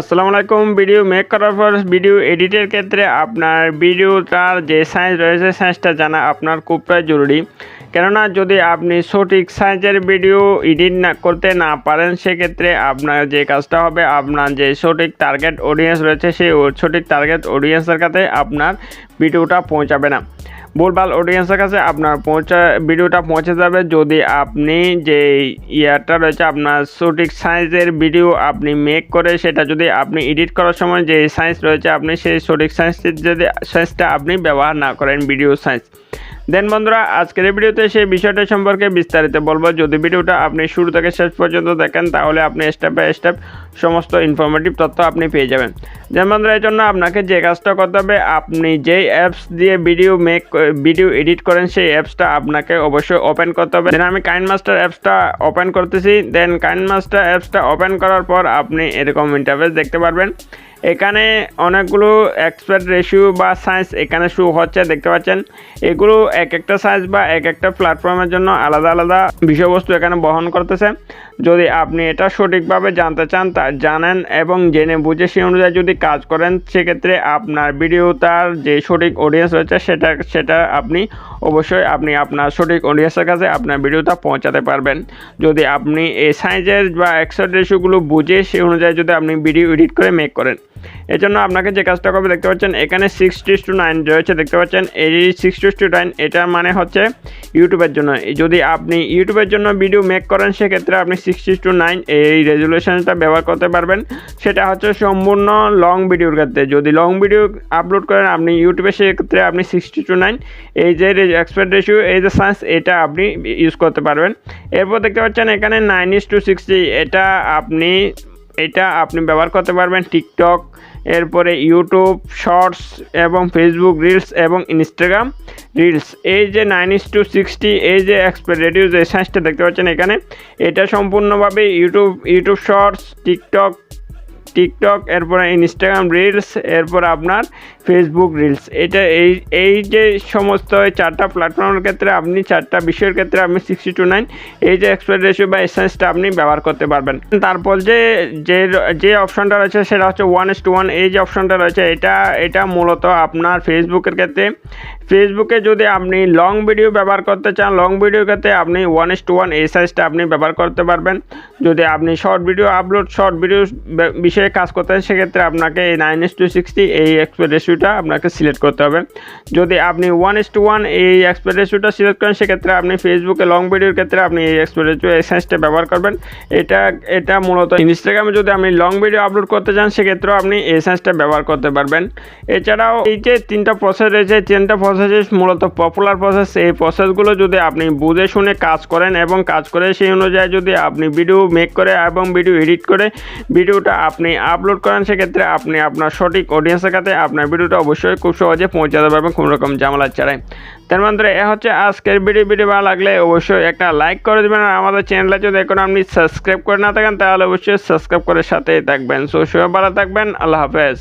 আসসালামু আলাইকুম, video make করার পর ভিডিও এডিটের ক্ষেত্রে আপনার ভিডিওটার যে সাইজ রয়েছে সাইজটা জানা আপনার খুবটাই জরুরি। কেননা যদি আপনি সঠিক সাইজের ভিডিও এডিট না করতে না পারেন, সেক্ষেত্রে আপনার যে কাজটা হবে, আপনার যে সঠিক টার্গেট অডিয়েন্স রয়েছে, সেই সঠিক টার্গেট অডিয়েন্সের কাছে আপনার ভিডিওটা পৌঁছাবে না। ভুলভাল অডিয়েন্সের কাছে আপনার পৌঁছা, ভিডিওটা পৌঁছে যাবে। যদি আপনি যে ইয়ারটা রয়েছে, আপনার সঠিক সাইজের ভিডিও আপনি মেক করে, সেটা যদি আপনি এডিট করার সময় যে সাইজ রয়েছে, আপনি সেই সঠিক সাইজের যদি সাইজটা আপনি ব্যবহার না করেন ভিডিও সাইজ দেন বন্ধুরা, আজকের ভিডিওতে সেই বিষয়টা সম্পর্কে বিস্তারিত বলব। যদি ভিডিওটা আপনি শুরু থেকে শেষ পর্যন্ত দেখেন, তাহলে আপনি স্টেপ বাই স্টেপ সমস্ত ইনফরমেটিভ তথ্য আপনি পেয়ে যাবেন। দেন বন্ধুরা, এই জন্য আপনাকে যে কাজটা করতে হবে, আপনি যেই অ্যাপস দিয়ে ভিডিও মেক ভিডিও এডিট করেন, সেই অ্যাপসটা আপনাকে অবশ্যই ওপেন করতে হবে। দেন আমি কাইন মাস্টার অ্যাপসটা ওপেন করতেছি। দেন কাইন মাস্টার অ্যাপসটা ওপেন করার পর আপনি এরকম ইন্টারফেস দেখতে পারবেন। এখানে অনেকগুলো এক্সপার্ট রেশিও বা সাইজ এখানে শো হচ্ছে, দেখতে পাচ্ছেন? এগুলো এক একটা সাইজ বা এক একটা প্ল্যাটফর্মের জন্য আলাদা আলাদা বিষয়বস্তু এখানে বহন করতেছে। যদি আপনি এটা সঠিকভাবে জানতে চান, তা জানেন এবং জেনে বুঝে সেই অনুযায়ী যদি কাজ করেন, সেক্ষেত্রে আপনার ভিডিও তার যে সঠিক অডিয়েন্স রয়েছে, সেটা সেটা আপনি অবশ্যই আপনি আপনার সঠিক অডিয়েন্সের কাছে আপনার ভিডিওটা পৌঁছাতে পারবেন। যদি আপনি এই সাইজের বা এক্সপার্ট রেশিওগুলো বুঝে সেই অনুযায়ী যদি আপনি ভিডিও এডিট করে মেক করেন এর জন্য আপনাকে যে কাজটা করবে, দেখতে পাচ্ছেন, এখানে সিক্সটি টু নাইন রয়েছে, দেখতে পাচ্ছেন, এই সিক্সটি টু নাইন এটার মানে হচ্ছে ইউটিউবের জন্য। যদি আপনি ইউটিউবের জন্য ভিডিও মেক করেন, সেক্ষেত্রে আপনি সিক্সটি টু নাইন এই রেজুলেশনটা ব্যবহার করতে পারবেন। সেটা হচ্ছে সম্পূর্ণ লং ভিডিওর ক্ষেত্রে। যদি লং ভিডিও আপলোড করেন, আপনি ইউটিউবে, সেক্ষেত্রে আপনি সিক্সটি টু নাইন এই যে এক্সপার্ট রেশিও এই যে সায়েন্স এটা আপনি ইউজ করতে পারবেন। এরপর দেখতে পাচ্ছেন, এখানে নাইন ইস টু সিক্সটি এটা আপনি এটা আপনি ব্যবহার করতে পারবেন টিকটক এরপরে ইউটিউব শর্টস এবং ফেসবুক রিলস এবং ইনস্টাগ্রাম রিলস এই যে নাইন ইস টু সিক্সটি এই যে এক্সপার্ট রেডিও যে সাইজটা দেখতে পাচ্ছেন এখানে। এটা সম্পূর্ণভাবে YouTube YouTube shorts TikTok TikTok এরপরে ইনস্টাগ্রাম রিলস এরপর আপনার ফেসবুক রিলস এটা এই এই যে সমস্ত চারটা প্ল্যাটফর্মের ক্ষেত্রে আপনি, চারটা বিষয়ের ক্ষেত্রে আপনি সিক্সটি টু নাইন এই যে এক্সপার্ট রেশিও বা এসেন্সটা আপনি ব্যবহার করতে পারবেন। তারপর যে যে যে অপশনটা রয়েছে সেটা হচ্ছে ওয়ান ইস টু ওয়ান এই যে অপশনটা রয়েছে, এটা এটা মূলত আপনার ফেসবুকের ক্ষেত্রে। ফেসবুকে যদি আপনি লং ভিডিও ব্যবহার করতে চান লং ভিডিওর ক্ষেত্রে আপনি ওয়ান ইস টু ওয়ান এই সাইজটা আপনি ব্যবহার করতে পারবেন। যদি আপনি short video upload short video বিষয়ে কাজ করতে চান সেক্ষেত্রে আপনাকে এই নাইন এস টু সিক্সটি এই এক্সপের রেশিওটা আপনাকে সিলেক্ট করতে হবে। যদি আপনি ওয়ান ইস টু ওয়ান এই এক্সপের রেশিওটা সিলেক্ট করেন, সেক্ষেত্রে আপনি ফেসবুকে লং ভিডিওর ক্ষেত্রে আপনি এই এক্সপের রেশিও এই সাইজটা ব্যবহার করবেন। এটা এটা মূলত ইনস্টাগ্রামে যদি আপনি লং ভিডিও আপলোড করতে চান, সেক্ষেত্রেও আপনি এই সাইজটা ব্যবহার করতে পারবেন। এছাড়াও এই যে তিনটা প্রসেস রয়েছে তিনটা প্রসেস মূলত পপুলার প্রসেস এই প্রসেসগুলো যদি আপনি বুঝে শুনে কাজ করেন এবং কাজ করে সেই অনুযায়ী যদি আপনি ভিডিও মেক করে এবং ভিডিও এডিট করে ভিডিওটা আপনি আপলোড করেন, সেক্ষেত্রে আপনি আপনার সঠিক অডিয়েন্সের কাছে আপনার ভিডিওটা অবশ্যই খুব সহজে পৌঁছাতে পারবেন কোনো রকম ঝামেলা ছাড়াই। তার মধ্যে এ হচ্ছে আজকের ভিডিও ভিডিও ভালো লাগলে অবশ্যই একটা লাইক করে দেবেন আর আমাদের চ্যানেলটা যদি এখন আপনি সাবস্ক্রাইব করে না থাকেন, তাহলে অবশ্যই সাবস্ক্রাইব করে সাথেই থাকবেন। সো সবাই ভালো থাকবেন, আল্লাহ হাফেজ।